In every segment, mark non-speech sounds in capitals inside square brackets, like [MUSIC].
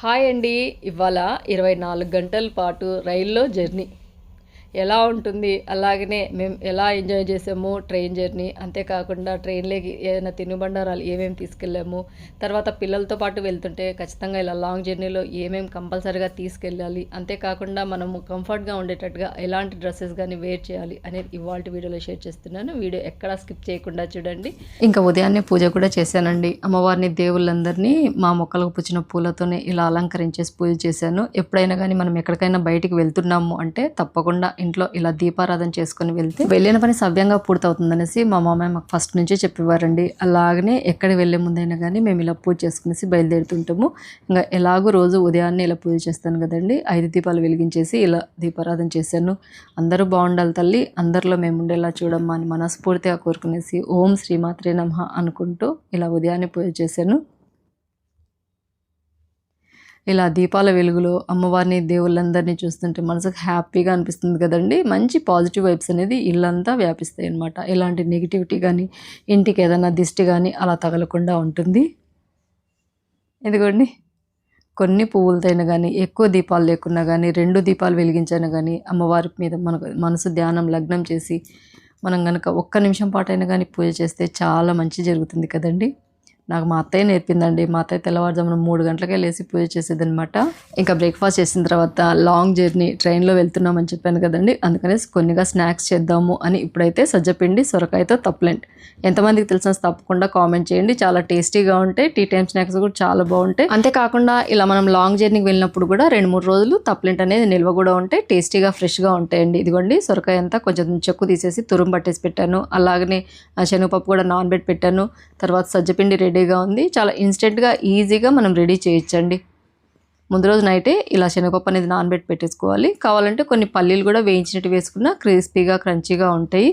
Hi అండి. ఇవాళ ఇరవై నాలుగు గంటల పాటు రైల్లో జర్నీ. ఎలా ఉంటుంది అలాగనే మేము ఎలా ఎంజాయ్ చేసాము ట్రైన్ జర్నీ. అంతేకాకుండా ట్రైన్లోకి ఏదైనా తినుబండారాలు ఏమేమి తీసుకెళ్ళాము. తర్వాత పిల్లలతో పాటు వెళ్తుంటే ఖచ్చితంగా ఇలా లాంగ్ జర్నీలో ఏమేమి కంపల్సరీగా తీసుకెళ్ళాలి. అంతేకాకుండా మనము కంఫర్ట్గా ఉండేటట్టుగా ఎలాంటి డ్రెస్సెస్ కానీ వేర్ చేయాలి అనేది ఇవాళ వీడియోలో షేర్ చేస్తున్నాను. వీడియో ఎక్కడా స్కిప్ చేయకుండా చూడండి. ఇంకా ఉదయాన్నే పూజ కూడా చేశానండి. అమ్మవారిని దేవుళ్ళందరినీ మా మొక్కలకు పుచ్చిన పూలతోనే ఇలా అలంకరించేసి పూజ చేశాను. ఎప్పుడైనా కానీ మనం ఎక్కడికైనా బయటికి వెళ్తున్నాము అంటే తప్పకుండా ఇంట్లో ఇలా దీపారాధన చేసుకుని వెళ్తే వెళ్ళిన పని సవ్యంగా పూర్తవుతుందనేసి మా మామయ్య మాకు ఫస్ట్ నుంచే చెప్పేవారండి. అలాగనే ఎక్కడ వెళ్ళే ముందైనా కానీ మేము ఇలా పూజ చేసుకునేసి బయలుదేరుతుంటాము. ఇంకా ఎలాగో రోజు ఉదయాన్నే ఇలా పూజ చేస్తాను కదండి. ఐదు దీపాలు వెలిగించేసి ఇలా దీపారాధన చేశాను. అందరూ బాగుండాలి తల్లి. అందరిలో మేము ఉండేలా చూడమ్మా అని మనస్ఫూర్తిగా కోరుకునేసి ఓం శ్రీమాత్రే నమ అనుకుంటూ ఇలా ఉదయాన్నే పూజ చేశాను. ఇలా దీపాల వెలుగులో అమ్మవారిని దేవుళ్ళందరినీ చూస్తుంటే మనసుకు హ్యాపీగా అనిపిస్తుంది కదండి. మంచి పాజిటివ్ వైబ్స్ అనేది ఇల్లంతా వ్యాపిస్తాయి అనమాట ఎలాంటి నెగిటివిటీ కానీ ఇంటికి ఏదైనా దిష్టి కానీ అలా తగలకుండా ఉంటుంది. ఇదిగోండి. కొన్ని పువ్వులతోనే కానీ ఎక్కువ దీపాలు లేకున్నా కానీ రెండు దీపాలు వెలిగించినా కానీ అమ్మవారి మీద మనకు మనసు ధ్యానం లగ్నం చేసి మనం కనుక ఒక్క నిమిషం పాటైనా కానీ పూజ చేస్తే చాలా మంచి జరుగుతుంది కదండి. నాకు మా అత్తయ్య నేర్పిందండి. మా అత్తయ్య తెల్లవారుజామున మూడు గంటలకే లేచి పూజ చేసేది అనమాట ఇంకా బ్రేక్ఫాస్ట్ చేసిన తర్వాత లాంగ్ జర్నీ ట్రైన్లో వెళ్తున్నామని చెప్పాను కదండి. అందుకనే కొన్నిగా స్నాక్స్ చేద్దాము అని ఇప్పుడైతే సజ్జపిండి సొరకాయతో తప్పలేండి. ఎంతమందికి తెలిసిన తప్పకుండా కామెంట్ చేయండి. చాలా టేస్టీగా ఉంటాయి. టీ టైమ్ స్నాక్స్ కూడా చాలా బాగుంటాయి. అంతేకాకుండా ఇలా మనం లాంగ్ జర్నీకి వెళ్ళినప్పుడు కూడా రెండు మూడు రోజులు తప్పలేంట్ అనేది నిల్వ కూడా ఉంటాయి. టేస్టీగా ఫ్రెష్గా ఉంటాయండి. ఇదిగోండి సొరకాయ అంతా కొంచెం చెక్కు తీసేసి తురుం పట్టేసి పెట్టాను. అలాగనే ఆ శనగపప్పు కూడా నానబెట్టి పెట్టాను. తర్వాత సజ్జపిండి రెడీగా ఉంది. చాలా ఇన్స్టెంట్గా ఈజీగా మనం రెడీ చేయొచ్చండి. ముందు రోజు నైటే ఇలా శనగపప్పు అనేది నానబెట్టి పెట్టేసుకోవాలి. కావాలంటే కొన్ని పల్లీలు కూడా వేయించినట్టు వేసుకున్న క్రిస్పీగా క్రంచీగా ఉంటాయి.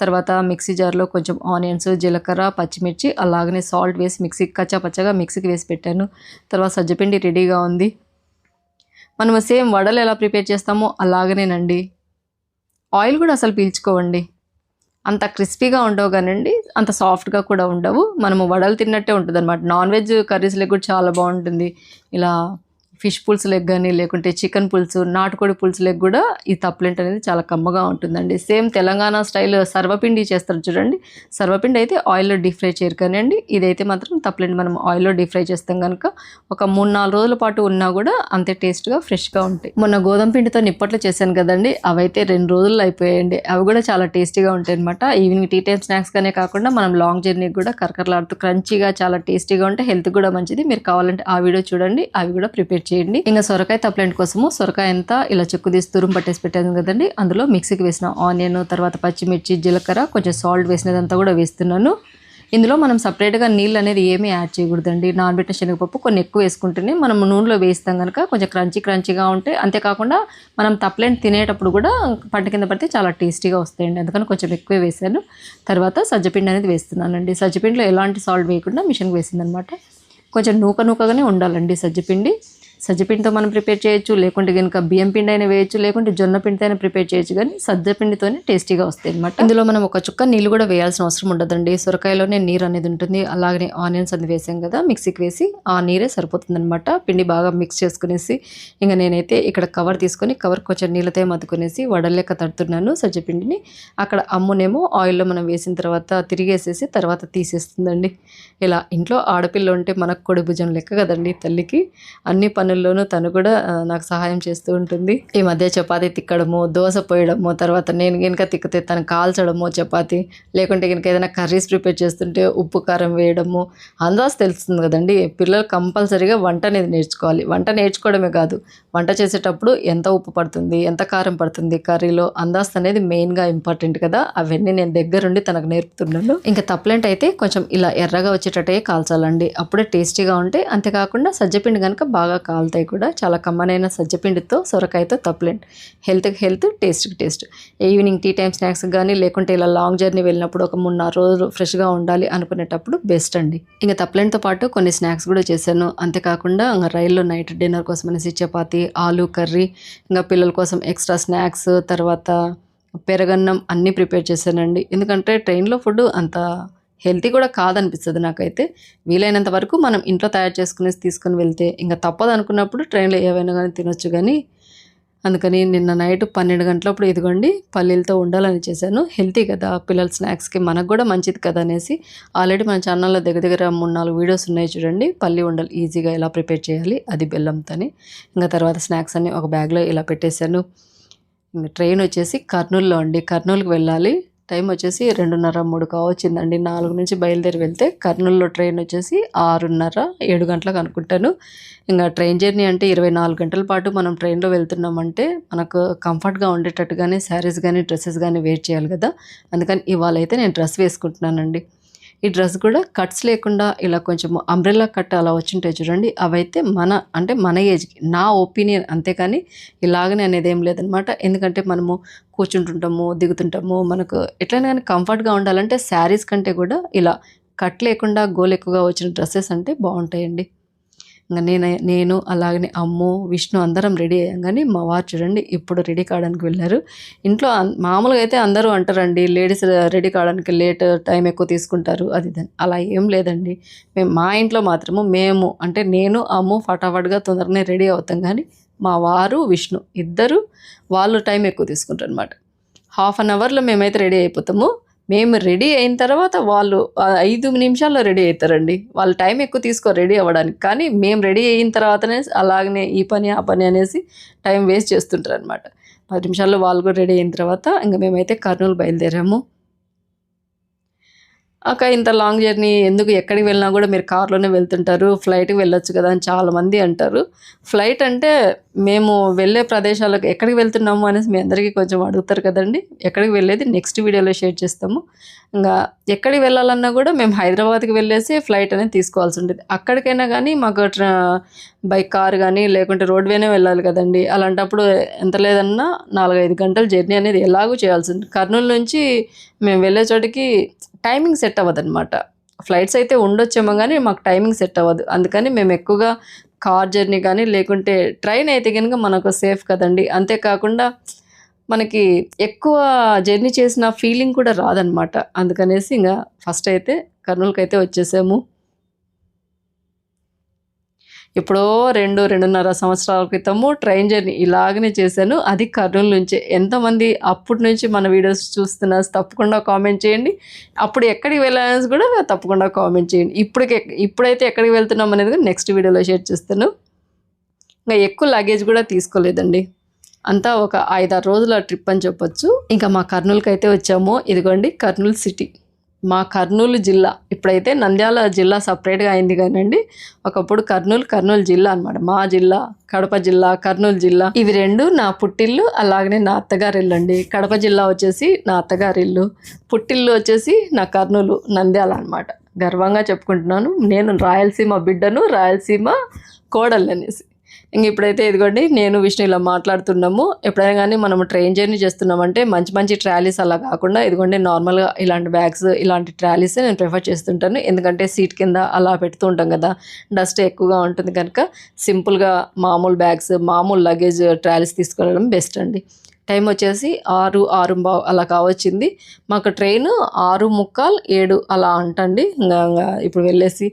తర్వాత మిక్సీ జార్లో కొంచెం ఆనియన్స్ జీలకర్ర పచ్చిమిర్చి అలాగనే సాల్ట్ వేసి మిక్సీ కచ్చా పచ్చగా మిక్సీకి వేసి పెట్టాను. తర్వాత సజ్జపిండి రెడీగా ఉంది. మనం సేమ్ వడలు ఎలా ప్రిపేర్ చేస్తామో అలాగనేనండి. ఆయిల్ కూడా అసలు పీల్చుకోవండి. అంత క్రిస్పీగా ఉండవు కానండి అంత సాఫ్ట్గా కూడా ఉండవు. మనము వడలు తిన్నట్టే ఉంటుంది అనమాట నాన్ వెజ్ కర్రీస్లో కూడా చాలా బాగుంటుంది. ఇలా ఫిష్ పులుసు లెగ్ కానీ లేకుంటే చికెన్ పులుసు నాటుకోడి పులుసు లెగ్ కూడా ఈ తప్పలెంట్ అనేది చాలా కమ్మగా ఉంటుందండి. సేమ్ తెలంగాణ స్టైల్ సర్వపిండి చేస్తారు చూడండి. సర్వపిండి అయితే ఆయిల్లో డీప్ ఫ్రై చేయరు కానివ్వండి ఇదైతే మాత్రం తప్పలెంట్ మనం ఆయిల్లో డీప్ ఫ్రై చేస్తాం కనుక ఒక మూడు నాలుగు రోజుల పాటు ఉన్నా కూడా అంతే టేస్ట్గా ఫ్రెష్గా ఉంటాయి. మొన్న గోధుమ పిండితో నిప్పట్లు చేశాను కదండి. అవైతే రెండు రోజులు అయిపోయాయండి. అవి కూడా చాలా టేస్టీగా ఉంటాయి అనమాట ఈవినింగ్ టీ టైమ్ స్నాక్స్గానే కాకుండా మనం లాంగ్ జర్నీకి కూడా కరకరలాడుతూ క్రంచీగా చాలా టేస్టీగా ఉంటే హెల్త్ కూడా మంచిది. మీరు కావాలంటే ఆ వీడియో చూడండి. అవి కూడా ప్రిపేర్ చేయండి. ఇంకా సొరకాయ తప్పలేంటి కోసము సొరకాయ అంతా ఇలా చెక్కు తీసి తురుము పట్టేసి పెట్టాను కదండి. అందులో మిక్సీకి వేసిన ఆనియన్ తర్వాత పచ్చిమిర్చి జీలకర్ర కొంచెం సాల్ట్ వేసినదంతా కూడా వేస్తున్నాను. ఇందులో మనం సపరేట్గా నీళ్ళు అనేది ఏమీ యాడ్ చేయకూడదండి. నానబెట్టిన శనగపప్పు కొన్ని ఎక్కువ వేసుకుంటేనే మనం నూనెలో వేస్తాం కనుక కొంచెం క్రంచీ క్రంచీగా ఉంటాయి అంతేకాకుండా మనం తప్పలేని తినేటప్పుడు కూడా పంట కింద పడితే చాలా టేస్టీగా వస్తాయండి. అందుకని కొంచెం ఎక్కువే వేసాను తర్వాత సజ్జపిండి అనేది వేస్తున్నానండి. సజ్జపిండిలో ఎలాంటి సాల్ట్ వేయకుండా మిషన్కి వేసిందనమాట. కొంచెం నూక నూకగానే ఉండాలండి సజ్జపిండి. సజ్జపిండితో మనం ప్రిపేర్ చేయొచ్చు లేకుంటే కనుక బియ్యం పిండి అయినా వేయచ్చు లేకుంటే జొన్న పిండితో అయినా ప్రిపేర్ చేయొచ్చు కానీ సజ్జపిండితోనే టేస్టీగా వస్తాయి అనమాట ఇందులో మనం ఒక చుక్క నీళ్ళు కూడా వేయాల్సిన అవసరం ఉండదండి. సొరకాయలోనే నీరు అనేది ఉంటుంది. అలాగనే ఆనియన్స్ అది వేసాం కదా మిక్సీకి వేసి ఆ నీరే సరిపోతుంది అనమాట పిండి బాగా మిక్స్ చేసుకునేసి ఇంకా నేనైతే ఇక్కడ కవర్ తీసుకొని కవర్ కొంచెం నీళ్ళతో మత్తుకునేసి వడలేక తడుతున్నాను సజ్జపిండిని అక్కడ అమ్మునేమో ఆయిల్లో మనం వేసిన తర్వాత తిరిగేసేసి తర్వాత తీసేస్తుందండి. ఇలా ఇంట్లో ఆడపిల్ల ఉంటే మనకు కొడి భుజం లెక్క కదండి తల్లికి. అన్ని పనుల్లోనూ తను కూడా నాకు సహాయం చేస్తూ ఉంటుంది. ఈ మధ్య చపాతి తిక్కడము దోశ పోయడము తర్వాత నేను కనుక తిక్కితే తను కాల్చడము చపాతి లేకుంటే కనుక ఏదైనా కర్రీస్ ప్రిపేర్ చేస్తుంటే ఉప్పు కారం వేయడము అందాజు తెలుస్తుంది కదండి. పిల్లలు కంపల్సరీగా వంట అనేది నేర్చుకోవాలి. వంట నేర్చుకోవడమే కాదు వంట చేసేటప్పుడు ఎంత ఉప్పు పడుతుంది ఎంత కారం పడుతుంది కర్రీలో అందాజ్ అనేది మెయిన్గా ఇంపార్టెంట్ కదా. అవన్నీ నేను దగ్గరుండి తనకు నేర్పుతున్నాను. ఇంకా తప్పలేంటి అయితే కొంచెం ఇలా ఎర్రగా వచ్చేటట్టే కాల్చాలండి. అప్పుడే టేస్టీగా ఉంటాయి అంతేకాకుండా సజ్జపిండి కనుక బాగా కాలుతాయి కూడా. చాలా కమ్మనైన సజ్జపిండితో సొరకాయతో తప్పలేండి హెల్త్కి హెల్త్ టేస్ట్కి taste evening tea time snacks కానీ లేకుంటే ఇలా లాంగ్ జర్నీ వెళ్ళినప్పుడు ఒక మూడు నాలుగు రోజులు ఫ్రెష్గా ఉండాలి అనుకునేటప్పుడు బెస్ట్ అండి. ఇంకా తప్పలేంతో పాటు కొన్ని స్నాక్స్ కూడా చేశాను. అంతేకాకుండా ఇంకా రైల్లో నైట్ డిన్నర్ కోసం అనేసి చపాతి ఆలు కర్రీ ఇంకా పిల్లల కోసం ఎక్స్ట్రా స్నాక్స్ తర్వాత పెరగన్నం అన్నీ ప్రిపేర్ చేశానండి. ఎందుకంటే ట్రైన్లో ఫుడ్ అంత హెల్తీ కూడా కాదనిపిస్తుంది నాకైతే. వీలైనంత వరకు మనం ఇంట్లో తయారు చేసుకునేసి తీసుకొని వెళ్తే ఇంకా తప్పదు అనుకున్నప్పుడు ట్రైన్లో ఏవైనా కానీ తినొచ్చు కానీ. అందుకని నిన్న నైట్ పన్నెండు గంటలప్పుడు ఇదిగోండి పల్లీలతో ఉండాలని చేశాను. హెల్తీ కదా పిల్లల స్నాక్స్కి మనకు కూడా మంచిది కదా అనేసి. ఆల్రెడీ మన ఛానల్లో దగ్గర దగ్గర మూడు నాలుగు వీడియోస్ ఉన్నాయి చూడండి. పల్లి ఉండలు ఈజీగా ఎలా ప్రిపేర్ చేయాలి అది బెల్లంతోని. ఇంకా తర్వాత స్నాక్స్ అన్ని ఒక బ్యాగ్లో ఇలా పెట్టేశాను. ఇంకా ట్రైన్ వచ్చేసి కర్నూలులో అండి. కర్నూలుకి వెళ్ళాలి. టైం వచ్చేసి రెండున్నర మూడు కావచ్చిందండి. నాలుగు నుంచి బయలుదేరి వెళ్తే కర్నూలులో ట్రైన్ వచ్చేసి ఆరున్నర ఏడు గంటలకు అనుకుంటాను. ఇంకా ట్రైన్ జర్నీ అంటే ఇరవై నాలుగు గంటల పాటు మనం ట్రైన్లో వెళ్తున్నామంటే మనకు కంఫర్ట్గా ఉండేటట్టుగానే శారీస్ కానీ డ్రెస్సెస్ కానీ వేర్ చేయాలి కదా. అందుకని ఇవాళ అయితే నేను డ్రెస్ వేసుకుంటున్నానండి. ఈ డ్రెస్ కూడా కట్స్ లేకుండా ఇలా కొంచెం అంబ్రెల్లా కట్ అలా వచ్చింటాయి చూడండి. అవైతే మన అంటే మన ఏజ్కి నా ఒపీనియన్ అంతేకాని ఇలాగనే అనేది ఏం లేదనమాట. ఎందుకంటే మనము కూర్చుంటుంటాము దిగుతుంటాము మనకు ఎట్లయినా కానీ కంఫర్ట్గా ఉండాలంటే శారీస్ కంటే కూడా ఇలా కట్ లేకుండా గోల్ ఎక్కువగా వచ్చిన డ్రెస్సెస్ అంటే బాగుంటాయండి. ఇంకా నేను నేను అలాగనే అమ్ము విష్ణు అందరం రెడీ అయ్యాం. కానీ మా వారు చూడండి ఇప్పుడు రెడీ కావడానికి వెళ్ళారు. ఇంట్లో మామూలుగా అయితే అందరూ అంటారండి లేడీస్ రెడీ కావడానికి లేట్ టైం ఎక్కువ తీసుకుంటారు అది అలా ఏం లేదండి. మేము మా ఇంట్లో మాత్రము మేము అంటే నేను అమ్ము ఫటాఫట్గా తొందరనే రెడీ అవుతాం. కానీ మా వారు విష్ణు ఇద్దరు వాళ్ళు టైం ఎక్కువ తీసుకుంటారు అనమాట హాఫ్ అన్ అవర్లో మేమైతే రెడీ అయిపోతాము. మేము రెడీ అయిన తర్వాత వాళ్ళు ఐదు నిమిషాల్లో రెడీ అవుతారండి. వాళ్ళు టైం ఎక్కువ తీసుకో రెడీ అవ్వడానికి. కానీ మేము రెడీ అయిన తర్వాతనే అలాగనే ఈ పని ఆ పని అనేసి టైం వేస్ట్ చేస్తుంటారు అనమాట పది నిమిషాల్లో వాళ్ళు కూడా రెడీ అయిన తర్వాత ఇంకా మేమైతే కర్నూలు బయలుదేరాము. అక్క ఇంత లాంగ్ జర్నీ ఎందుకు ఎక్కడికి వెళ్ళినా కూడా మీరు కార్లోనే వెళ్తుంటారు. ఫ్లైట్కి వెళ్ళొచ్చు కదా అని చాలామంది అంటారు. ఫ్లైట్ అంటే మేము వెళ్ళే ప్రదేశాలకు ఎక్కడికి వెళ్తున్నాము అనేసి మీ అందరికీ కొంచెం అడుగుతారు కదండి. ఎక్కడికి వెళ్ళేది నెక్స్ట్ వీడియోలో షేర్ చేస్తాము. ఇంకా ఎక్కడికి వెళ్ళాలన్నా కూడా మేము హైదరాబాద్కి వెళ్ళేసి ఫ్లైట్ అనేది తీసుకోవాల్సి ఉంటుంది. అక్కడికైనా కానీ మాకు ట్రా బై కార్ కానీ లేకుంటే రోడ్వేనే వెళ్ళాలి కదండి. అలాంటప్పుడు ఎంత లేదన్నా నాలుగైదు గంటల జర్నీ అనేది ఎలాగూ చేయాల్సి ఉంటుంది. కర్నూలు నుంచి మేము వెళ్ళే చోటికి టైమింగ్ సెట్ అవ్వదు అనమాట ఫ్లైట్స్ అయితే ఉండొచ్చేమో కానీ మాకు టైమింగ్ సెట్ అవ్వదు. అందుకని మేము ఎక్కువగా కార్ జర్నీ కానీ లేకుంటే ట్రైన్ అయితే కనుక మనకు సేఫ్ కదండి. అంతేకాకుండా మనకి ఎక్కువ జర్నీ చేసిన ఫీలింగ్ కూడా రాదనమాట. అందుకనేసి ఇంకా ఫస్ట్ అయితే కర్నూలుకి అయితే వచ్చేసాము. ఎప్పుడో రెండు రెండున్నర సంవత్సరాల క్రితము ట్రైన్ జర్నీ ఇలాగనే చేశాను. అది కర్నూలు నుంచే. ఎంతమంది అప్పటి నుంచి మన వీడియోస్ చూస్తున్నా తప్పకుండా కామెంట్ చేయండి. అప్పుడు ఎక్కడికి వెళ్ళాలని కూడా తప్పకుండా కామెంట్ చేయండి. ఇప్పటికి ఇప్పుడైతే ఎక్కడికి వెళ్తున్నాం అనేది నెక్స్ట్ వీడియోలో షేర్ చేస్తాను. ఇంకా ఎక్కువ లగేజ్ కూడా తీసుకోలేదండి. అంతా ఒక ఐదారు రోజుల ట్రిప్ అని చెప్పొచ్చు. ఇంకా మా కర్నూలుకి అయితే వచ్చాము. ఇదిగోండి కర్నూలు సిటీ. మా కర్నూలు జిల్లా ఇప్పుడైతే నంద్యాల జిల్లా సపరేట్గా అయింది కానండి. ఒకప్పుడు కర్నూలు కర్నూలు జిల్లా అనమాట మా జిల్లా కడప జిల్లా కర్నూలు జిల్లా. ఇవి రెండు నా పుట్టిల్లు అలాగనే నా అత్తగారి ఇల్లు అండి కడప జిల్లా వచ్చేసి నా అత్తగారి ఇల్లు పుట్టిల్లు వచ్చేసి నా కర్నూలు నంద్యాల అనమాట గర్వంగా చెప్పుకుంటున్నాను. నేను రాయలసీమ బిడ్డను రాయలసీమ కోడలు అనేసి. ఇంక ఇప్పుడైతే ఇదిగోండి నేను విష్ణు ఇలా మాట్లాడుతున్నాము. ఎప్పుడైనా కానీ మనం ట్రైన్ జర్నీ చేస్తున్నామంటే మంచి మంచి ట్రాలీస్ అలా కాకుండా ఇదిగోండి నార్మల్గా ఇలాంటి బ్యాగ్స్ ఇలాంటి ట్రాలీస్ నేను ప్రిఫర్ చేస్తుంటాను. ఎందుకంటే సీట్ కింద అలా పెడుతూ ఉంటాం కదా డస్ట్ ఎక్కువగా ఉంటుంది కనుక సింపుల్గా మామూలు బ్యాగ్స్ మామూలు లగేజ్ ట్రాలీస్ తీసుకెళ్ళడం బెస్ట్ అండి. టైం వచ్చేసి ఆరు ఆరు బావు అలా కావచ్చింది. మాకు ట్రైన్ ఆరు ముక్కాల్ ఏడు అలా అంటండి. ఇంకా ఇప్పుడు వెళ్ళేసి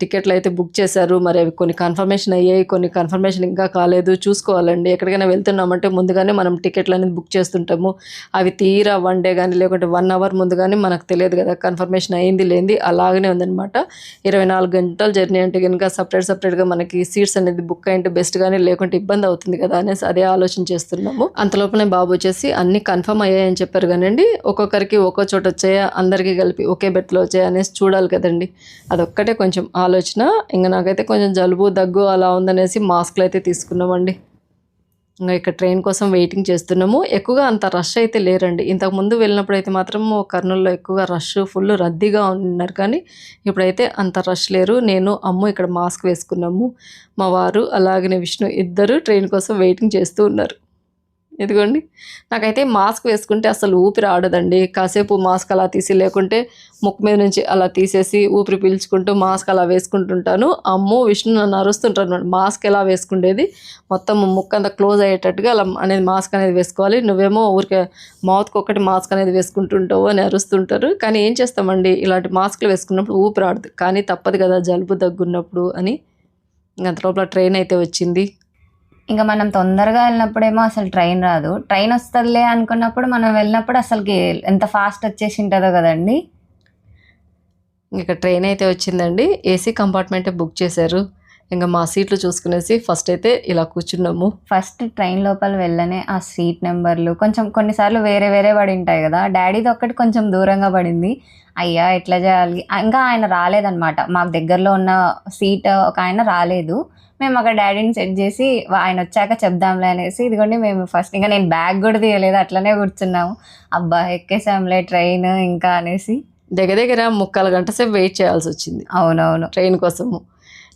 టికెట్లు అయితే బుక్ చేశారు. మరి అవి కొన్ని కన్ఫర్మేషన్ అయ్యాయి. కొన్ని కన్ఫర్మేషన్ ఇంకా కాలేదు. చూసుకోవాలండి. ఎక్కడికైనా వెళ్తున్నామంటే ముందుగానే మనం టికెట్లు అనేది బుక్ చేస్తుంటాము. అవి తీరా వన్ డే కానీ లేకుంటే వన్ అవర్ ముందు కానీ మనకు తెలియదు కదా. కన్ఫర్మేషన్ అయింది లేనిది అలాగనే ఉందన్నమాట. ఇరవై నాలుగు గంటల జర్నీ అంటే కనుక సపరేట్ సపరేట్గా మనకి సీట్స్ అనేది బుక్ అయింటే బెస్ట్ కానీ లేకుంటే ఇబ్బంది అవుతుంది కదా అనేసి అదే ఆలోచన చేస్తున్నాము. అంతలోపలే బాబు వచ్చేసి అన్ని కన్ఫర్మ్ అయ్యాయని చెప్పారు కానండి ఒక్కొక్కరికి ఒక్కో చోట వచ్చాయా? అందరికీ కలిపి ఒకే బెట్లో వచ్చాయా అనేసి చూడాలి కదండి. అదొక్కటే కొంచెం ఆలోచన ఇంకా నాకైతే కొంచెం జలుబు దగ్గు అలా ఉందనేసి మాస్క్లు అయితే తీసుకున్నామండి. ఇంకా ఇక్కడ ట్రైన్ కోసం వెయిటింగ్ చేస్తున్నాము. ఎక్కువగా అంత రష్ అయితే లేరండి. ఇంతకు ముందు వెళ్ళినప్పుడు అయితే మాత్రం కర్నూలులో ఎక్కువగా రష్ ఫుల్ రద్దీగా ఉన్నారు కానీ ఇప్పుడైతే అంత రష్ లేరు. నేను అమ్ము ఇక్కడ మాస్క్ వేసుకున్నాము. మా వారు అలాగనే విష్ణు ఇద్దరు ట్రైన్ కోసం వెయిటింగ్ చేస్తూ ఉన్నారు. ఇదిగోండి. నాకైతే మాస్క్ వేసుకుంటే అసలు ఊపిరి ఆడదండి. కాసేపు మాస్క్ అలా తీసి లేకుంటే ముక్కు మీద నుంచి అలా తీసేసి ఊపిరి పీల్చుకుంటూ మాస్క్ అలా వేసుకుంటుంటాను. అమ్మో విష్ణు నన్ను అరుస్తుంటాను మాస్క్ ఎలా వేసుకుండేది? మొత్తం ముక్కు అంతా క్లోజ్ అయ్యేటట్టుగా అలా అనేది మాస్క్ అనేది వేసుకోవాలి. నువ్వేమో ఊరికే మౌత్కి ఒకటి మాస్క్ అనేది వేసుకుంటుంటావు అని అరుస్తుంటారు. కానీ ఏం చేస్తామండి? ఇలాంటి మాస్క్లు వేసుకున్నప్పుడు ఊపిరి ఆడదు. కానీ తప్పదు కదా జలుబు దగ్గున్నప్పుడు అని. అంత లోపల ట్రైన్ అయితే వచ్చింది. ఇంకా మనం తొందరగా వెళ్ళినప్పుడేమో అసలు ట్రైన్ రాదు. ట్రైన్ వస్తుందిలే అనుకున్నప్పుడు మనం వెళ్ళినప్పుడు అసలుకి ఎంత ఫాస్ట్ వచ్చేసి ఉంటుందో కదండి. ఇక ట్రైన్ అయితే వచ్చిందండి. ఏసీ కంపార్ట్మెంటే బుక్ చేశారు. ఇంకా మా సీట్లు చూసుకునేసి ఫస్ట్ అయితే ఇలా కూర్చున్నాము. ఫస్ట్ ట్రైన్ లోపల వెళ్ళనే ఆ సీట్ నెంబర్లు కొంచెం కొన్నిసార్లు వేరే వేరే పడి ఉంటాయి కదా. డాడీది ఒక్కటి కొంచెం దూరంగా పడింది. అయ్యా ఎట్లా చేయాలి? ఇంకా ఆయన రాలేదన్నమాట. మాకు దగ్గరలో ఉన్న సీట్ ఒక ఆయన రాలేదు. మేము అక్కడ డాడీని సెట్ చేసి ఆయన వచ్చాక చెప్దాంలే అనేసి ఇదిగోండి మేము ఫస్ట్ ఇంకా నేను బ్యాగ్ కూడా తీయలేదు అట్లనే కూర్చున్నాము. అబ్బా ఎక్కేసాంలే ట్రైన్ ఇంకా అనేసి. దగ్గర దగ్గర ముక్కాలు గంట సేపు వెయిట్ చేయాల్సి వచ్చింది. అవునవును. ట్రైన్ కోసము.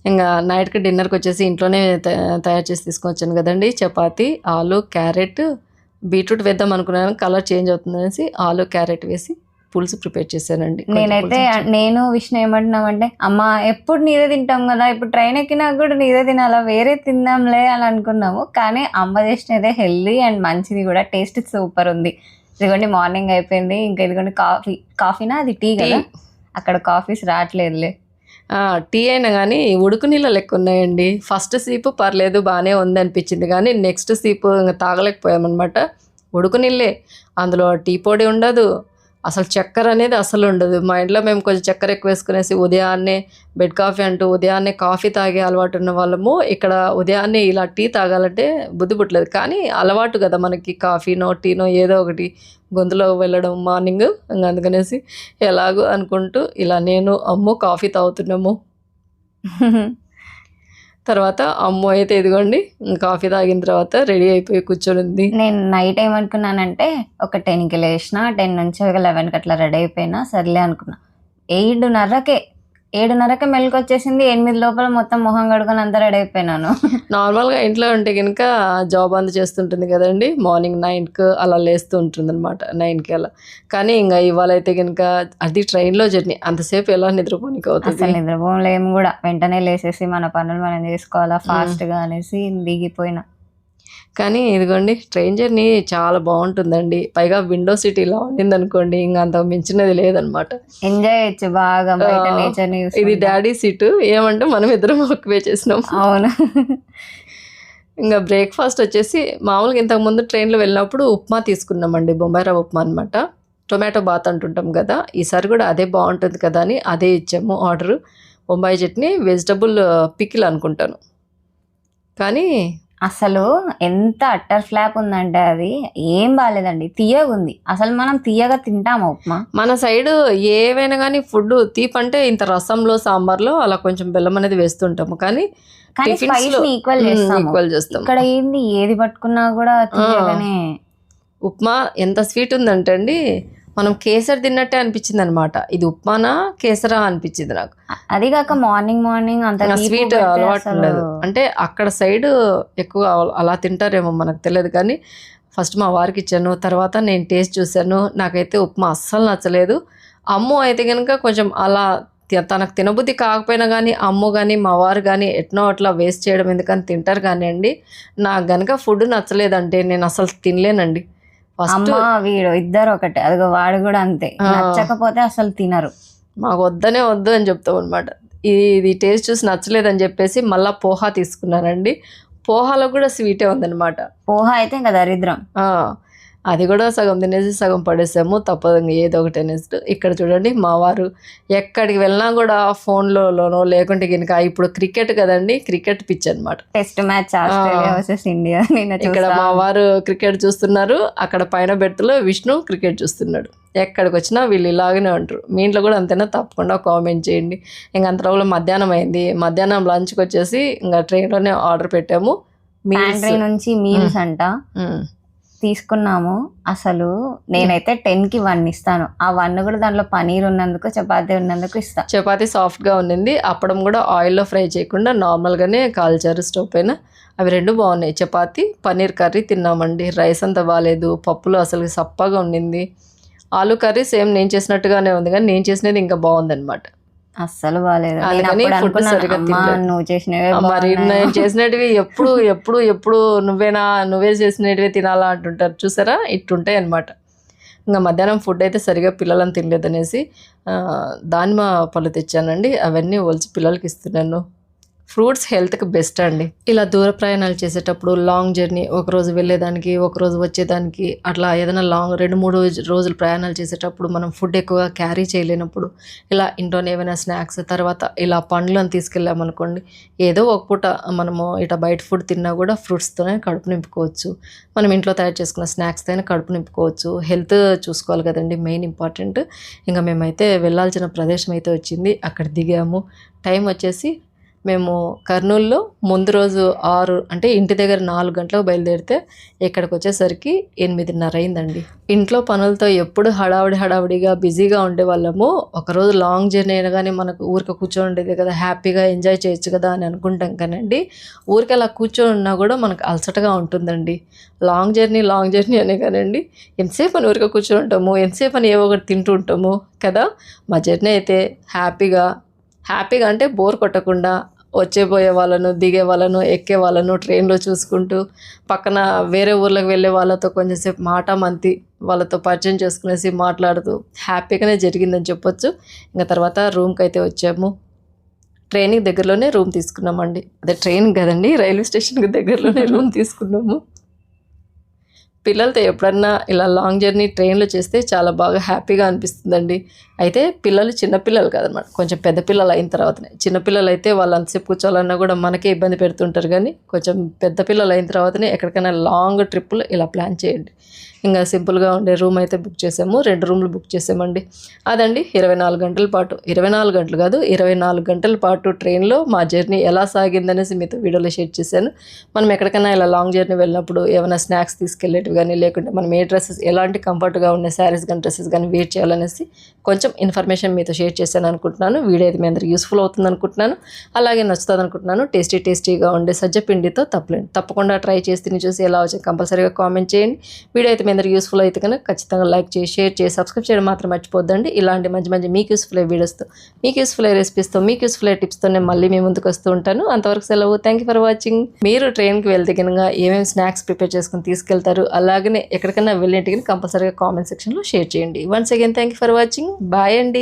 ఇంకా నైట్కి డిన్నర్కి వచ్చేసి ఇంట్లోనే తయా- తయారు చేసి తీసుకొచ్చాను కదండి. చపాతి ఆలు క్యారెట్ బీట్రూట్ వేద్దాం అనుకున్నాను కలర్ చేంజ్ అవుతుంది అనేసి ఆలు క్యారెట్ వేసి పులుసు ప్రిపేర్ చేశానండి. నేనైతే. నేను విష్ణు ఏమంటున్నామంటే అమ్మ ఎప్పుడు నీదే తింటాం కదా ఇప్పుడు ట్రైన్ ఎక్కినా కూడా నీదే తినాలా వేరే తిందాంలే అని అనుకున్నాము. కానీ అమ్మ చేసినదే హెల్దీ అండ్ మంచిది కూడా. టేస్ట్ సూపర్ ఉంది. ఇదిగోండి మార్నింగ్ అయిపోయింది. ఇంకా ఇదిగోండి కాఫీ. కాఫీనా? అది టీ కదా. అక్కడ కాఫీస్ రావట్లేదులే. టీ అయినా కానీ ఉడుకు నీళ్ళ లెక్క ఉన్నాయండి. ఫస్ట్ సీపు పర్లేదు బాగానే ఉంది అనిపించింది కానీ నెక్స్ట్ సీపు ఇంకా తాగలేకపోయామన్నమాట. ఉడుకు నీళ్ళే. అందులో టీ పొడి ఉండదు. అసలు చక్కెర అనేది అసలు ఉండదు. మా ఇంట్లో మేము కొంచెం చక్కెర ఎక్కువ వేసుకునేసి ఉదయాన్నే బెడ్ కాఫీ అంటూ ఉదయాన్నే కాఫీ తాగే అలవాటు ఉన్న వాళ్ళము. ఇక్కడ ఉదయాన్నే ఇలా టీ తాగాలంటే బుద్ధి పుట్టలేదు. కానీ అలవాటు కదా మనకి కాఫీనో టీనో ఏదో ఒకటి గొంతులో వెళ్ళడం మార్నింగ్ ఇంకా అందుకనేసి ఎలాగో అనుకుంటూ ఇలా నేను అమ్ము కాఫీ తాగుతున్నాము. [LAUGHS] తర్వాత అమ్మో అయితే ఇదిగోండి కాఫీ తాగిన తర్వాత రెడీ అయిపోయి కూర్చొని ఉంది నేను నైట్ ఏమనుకున్నానంటే ఒక టెన్కి లేచిన టెన్ నుంచి ఒక లెవెన్కి అట్లా రెడీ అయిపోయినా సర్లే అనుకున్నా. ఏడున్నరకే ఏడున్నరకే మెలకు వచ్చేసింది ఎనిమిది లోపల మొత్తం మొహం కడుకొని అంతా రెడీ అయిపోయినాను నార్మల్గా ఇంట్లో ఉంటే కనుక జాబ్ అంతా చేస్తుంటుంది కదండి. మార్నింగ్ నైన్కి అలా లేస్తూ ఉంటుంది అనమాట నైన్కి అలా. కానీ ఇంకా ఇవాళ అయితే కనుక అది ట్రైన్లో జర్నీ. అంతసేపు ఎలా నిద్రపోనికి అసలు అవుతుంది నిద్రపోలేము కూడా. వెంటనే లేసేసి మన పనులు మనం చేసుకోవాలా ఫాస్ట్గా అనేసి దిగిపోయినా. కానీ ఇదిగోండి ట్రైన్ జర్నీ చాలా బాగుంటుందండి. పైగా విండో సీట్ ఇలా ఉండింది అనుకోండి ఇంకా అంత మించినది లేదనమాట. ఎంజాయ్ చేయొచ్చు బాగా ఇది. Daddy seat. ఏమంటే మనం ఇద్దరం ఒక్కవే చేసినాం. అవును. ఇంకా బ్రేక్ఫాస్ట్ వచ్చేసి మామూలుగా ఇంతకుముందు ట్రైన్లో వెళ్ళినప్పుడు ఉప్మా తీసుకున్నామండి. బొంబాయి రవ్వ ఉప్మా అనమాట టొమాటో బాత్ అంటుంటాం కదా ఈసారి కూడా అదే బాగుంటుంది కదా అని అదే ఇచ్చాము order. Bombay chutney vegetable pickle అనుకుంటాను. కానీ అసలు ఎంత అట్టర్ ఫ్లాప్ ఉందంటే అది ఏం బాగాలేదండి తీయగా ఉంది అసలు మనం తీయగా తింటామా ఉప్మా? మన సైడ్ ఏవైనా కానీ ఫుడ్ తీపి అంటే ఇంత రసంలో సాంబార్లో అలా కొంచెం బెల్లం అనేది వేస్తుంటాము. కానీ కానీ టిఫిన్స్ స్పైస్లో ఈక్వల్ చేస్తాము. ఈక్వల్ చేస్తాం ఇక్కడ ఏంది ఏది పట్టుకున్నా కూడా తీయగానే ఉప్మా ఎంత స్వీట్ ఉందంటే అండి మనం కేసరి తిన్నట్టే అనిపించింది అనమాట ఇది ఉప్మానా కేసరా అనిపించింది నాకు. అది కాక మార్నింగ్ మార్నింగ్ అంత స్వీట్ అలవాటు ఉండదు. అంటే అక్కడ సైడ్ ఎక్కువ అలా తింటారేమో మనకు తెలియదు కానీ ఫస్ట్ మా వారికి ఇచ్చాను. తర్వాత నేను టేస్ట్ చూశాను. నాకైతే ఉప్మా అస్సలు నచ్చలేదు. అమ్ము అయితే కనుక కొంచెం అలా తనకు తినబుద్ధి కాకపోయినా కానీ అమ్ము కానీ మా వారు కానీ ఎట్నో అట్లా వేస్ట్ చేయడం ఎందుకని తింటారు కానీ అండి నాకు గనక ఫుడ్ నచ్చలేదంటే నేను అసలు తినలేనండి. అమ్మ వీడు ఇద్దరు ఒకటే అదిగో వాడు కూడా అంతే. నచ్చకపోతే అసలు తినరు. మాకు వద్దనే వద్దు అని చెప్తాం అనమాట ఇది టేస్ట్ చూసి నచ్చలేదని చెప్పేసి మళ్ళీ పోహా తీసుకున్నానండి. పోహాలో కూడా స్వీటే ఉందన్నమాట. పోహ అయితే ఇంకా దరిద్రం. ఆ, అది కూడా సగం తినేసి సగం పడేసాము తప్పదు ఏదో ఒకటి అనేసి ఇక్కడ చూడండి మా వారు ఎక్కడికి వెళ్ళినా కూడా ఫోన్లోనో లేకుంటే కనుక ఇప్పుడు క్రికెట్ కదండి క్రికెట్ పిచ్ అనమాట టెస్ట్ మ్యాచ్ ఇండియా [LAUGHS] ఇక్కడ మా వారు క్రికెట్ చూస్తున్నారు అక్కడ పైన బెర్త్లో విష్ణు క్రికెట్ చూస్తున్నాడు. ఎక్కడికి వచ్చినా వీళ్ళు ఇలాగనే ఉంటారు. మీ ఇంట్లో కూడా అంతేనా? తప్పకుండా కామెంట్ చేయండి. ఇంక అంతలో మధ్యాహ్నం అయింది. మధ్యాహ్నం లంచ్కి వచ్చేసి ఇంకా ట్రైన్లోనే ఆర్డర్ పెట్టాము. మీల్స్. నుంచి మీల్స్ అంట. తీసుకున్నాము. అసలు నేనైతే టెన్కి వన్ ఇస్తాను. ఆ వన్ కూడా దాంట్లో పనీర్ ఉన్నందుకు చపాతీ ఉన్నందుకు ఇస్తాను చపాతీ సాఫ్ట్గా ఉండింది. అప్పడం కూడా ఆయిల్లో ఫ్రై చేయకుండా నార్మల్గానే కాల్చారు స్టవ్ పైన. అవి రెండు బాగున్నాయి. చపాతీ పన్నీర్ కర్రీ తిన్నామండి. రైస్ అంత బాగాలేదు పప్పులు అసలు సప్పగా ఉండింది. ఆలు కర్రీ సేమ్ నేను చేసినట్టుగానే ఉంది కానీ నేను చేసినది ఇంకా బాగుందన్నమాట. అస్సలు బాగాలేదు. నువ్వు చేసినవే మరి. నేను చేసినటివి ఎప్పుడు ఎప్పుడు ఎప్పుడు నువ్వేనా నువ్వే చేసినటివి తినాలా అంటుంటారు. చూసారా? ఇట్టుంటాయి అనమాట ఇంకా మధ్యాహ్నం ఫుడ్ అయితే సరిగా పిల్లలని తినలేదనేసి ఆ, దానిమ్మ పళ్ళు తెచ్చానండి. అవన్నీ ఒలిచి పిల్లలకి ఇస్తున్నాను. ఫ్రూట్స్ హెల్త్కి బెస్ట్ అండి. ఇలా దూర ప్రయాణాలు చేసేటప్పుడు లాంగ్ జర్నీ ఒకరోజు వెళ్ళేదానికి ఒక రోజు వచ్చేదానికి అట్లా ఏదైనా లాంగ్ రెండు మూడు రోజులు ప్రయాణాలు చేసేటప్పుడు మనం ఫుడ్ ఎక్కువగా క్యారీ చేయలేనప్పుడు ఇలా ఇంట్లోనే ఏమైనా స్నాక్స్ తర్వాత ఇలా పండ్లను తీసుకెళ్ళామనుకోండి ఏదో ఒక పూట మనము ఇట్లా బయట ఫుడ్ తిన్నా కూడా ఫ్రూట్స్తోనే కడుపు నింపుకోవచ్చు. మనం ఇంట్లో తయారు చేసుకున్న స్నాక్స్తోనే కడుపు నింపుకోవచ్చు. హెల్త్ చూసుకోవాలి కదండి మెయిన్ ఇంపార్టెంట్. ఇంకా మేమైతే వెళ్ళాల్సిన ప్రదేశం అయితే వచ్చింది అక్కడ దిగాము. టైం వచ్చేసి మేము కర్నూలులో ముందు రోజు ఆరు అంటే ఇంటి దగ్గర నాలుగు గంటలకు బయలుదేరితే ఇక్కడికి వచ్చేసరికి ఎనిమిదిన్నర అయిందండి. ఇంట్లో పనులతో ఎప్పుడు హడావిడి హడావిడిగా బిజీగా ఉండే వాళ్ళము ఒకరోజు లాంగ్ జర్నీ అయినా కానీ మనకు ఊరికి కూర్చొని ఉండేది కదా హ్యాపీగా ఎంజాయ్ చేయొచ్చు కదా అని అనుకుంటాం కానండి ఊరికి అలా కూర్చొని ఉన్నా కూడా మనకు అలసటగా ఉంటుందండి. లాంగ్ జర్నీ లాంగ్ జర్నీ అనే కానండి ఎంతసేపు అని ఊరికే కూర్చొని ఉంటాము ఎంతసేపు అని ఏవో ఒకటి తింటూ ఉంటాము కదా. మా జర్నీ అయితే హ్యాపీగా హ్యాపీగా అంటే బోర్ కొట్టకుండా వచ్చేపోయే వాళ్ళను దిగే వాళ్ళను ఎక్కే వాళ్ళను ట్రైన్లో చూసుకుంటూ పక్కన వేరే ఊర్లకు వెళ్ళే వాళ్ళతో కొంచెంసేపు మాట మంతి వాళ్ళతో పరిచయం చేసుకునేసి మాట్లాడుతూ హ్యాపీగానే జరిగిందని చెప్పొచ్చు. ఇంకా తర్వాత రూమ్కి అయితే వచ్చాము. ట్రైన్కి దగ్గరలోనే రూమ్ తీసుకున్నామండి. అదే ట్రైన్ కదండి రైల్వే స్టేషన్కి దగ్గరలోనే రూమ్ తీసుకున్నాము. పిల్లలతో ఎప్పుడన్నా ఇలా లాంగ్ జర్నీ ట్రైన్లో చేస్తే చాలా బాగా హ్యాపీగా అనిపిస్తుందండి. అయితే పిల్లలు చిన్నపిల్లలు కాదనమాట. కొంచెం పెద్ద పిల్లలు అయిన తర్వాతనే. చిన్నపిల్లలు అయితే వాళ్ళు అంతసేపు కూర్చోవాలన్నా కూడా మనకే ఇబ్బంది పెడుతుంటారు. కానీ కొంచెం పెద్ద పిల్లలు అయిన తర్వాతనే ఎక్కడికైనా లాంగ్ ట్రిప్పులు ఇలా ప్లాన్ చేయండి. ఇంకా సింపుల్గా ఉండే రూమ్ అయితే బుక్ చేసాము. రెండు రూమ్లు బుక్ చేసామండి. అదండి ఇరవై నాలుగు గంటల పాటు. ఇరవై నాలుగు గంటలు కాదు ఇరవై నాలుగు గంటల పాటు ట్రైన్లో మా జర్నీ ఎలా సాగిందనేసి మీతో వీడియోలో షేర్ చేశాను. మనం ఎక్కడికైనా ఇలా లాంగ్ జర్నీ వెళ్ళినప్పుడు ఏమైనా స్నాక్స్ తీసుకెళ్ళేటివి కానీ లేకుంటే మనం ఏ డ్రెస్సెస్ ఎలాంటి కంఫర్ట్గా ఉన్న శారీస్ కానీ డ్రెస్సెస్ కానీ వేర్ చేయాలనేసి కొంచెం ఇన్ఫర్మేషన్ మీతో షేర్ చేశాను అనుకుంటున్నాను. వీడియో అయితే మీ అందరికి యూస్ఫుల్ అవుతుంది అనుకుంటున్నాను అలాగే నచ్చుతుంది అనుకుంటున్నాను టేస్టీ టేస్టీగా ఉండే సజ్జ పిండితో తప్పలేండి తప్పకుండా ట్రై చేసి తిని చూసి ఎలా వచ్చాయి కంపల్సరీగా కామెంట్ చేయండి. వీడియో అయితే అందరూ యూస్ఫుల్ అయితే కనుక ఖచ్చితంగా లైక్ చేసి షేర్ చేసి సబ్స్క్రైబ్ చేయడం మాత్రం మర్చిపోద్దండి. ఇలాంటి మంచి మంచి మీకు యూస్ఫుల్ అయ్యే వీడియోస్తో మీకు యూస్ఫుల్ అయ్యే రెసిపీస్తో మీకు యూస్ఫుల్ అయ్యే టిప్స్తో నేను మళ్ళీ మీ ముందుకు వస్తూ ఉంటాను. అంతవరకు సెలవు. థ్యాంక్ యూ ఫర్ వాచింగ్ మీరు ట్రైన్కి వెళ్తే కనుక ఏమేమి స్నాక్స్ ప్రిపేర్ చేసుకుని తీసుకెళ్తారు అలాగనే ఎక్కడికైనా వెళ్ళేంటికి కంపల్సరీగా కామెంట్ సెక్షన్లో షేర్ చేయండి. Once again thank you for watching bye అండి.